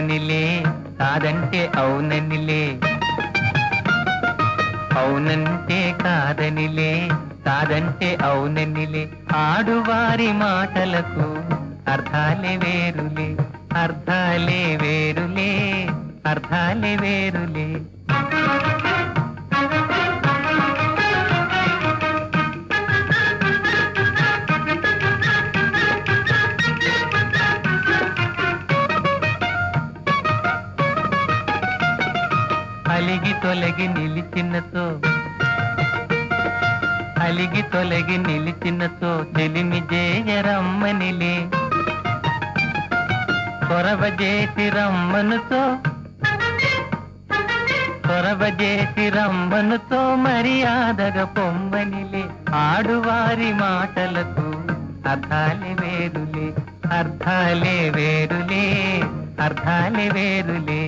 కాదనిలే కాదంటే అవుననిలే అవునంటే కాదనిలే కాదంటే అవుననిలే ఆడువారి మాటలకు అర్థాలే వేరులే అర్థాలే వేరులే అర్థాలే వేరులే. అలిగి తొలగి నిలిచినతో అలిగి తొలగి నిలిచినతో చెలిమి జేయరమ్మనిలే కొరవ చేసి రమ్మనుతో కొరవ చేసి రమ్మనుతో మర్యాదగ పొమ్మనిలే. ఆడువారి మాటలకు అర్థాలే వేరులే అర్థాలే వేరులే అర్థాలే వేరులే.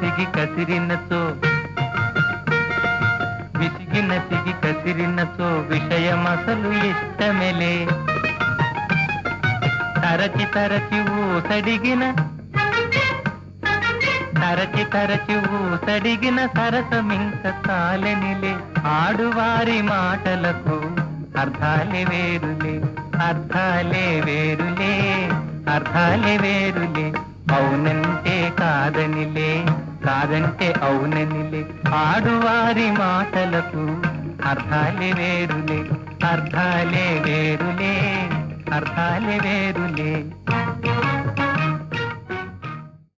విసిగిన సిగి కసిరినతో విసిగిన సిగి కసిరినతో విషయం అసలు ఇష్టమెలే. తరచి తరచి ఊసడిగిన తరచి తరచి ఊసడిగిన సరసమింక తాలెనిలే ఆడువారి మాటలకు అర్థాలే వేరులే అర్థాలే వేరులే అర్థాలే వేరులే. అవునంటే కాదనిలే. కాదంటే అవుననిలే. ఆడువారి మాటలకు అర్థాలే వేరులే. అర్థాలే వేరులే. అర్థాలే వేరులే.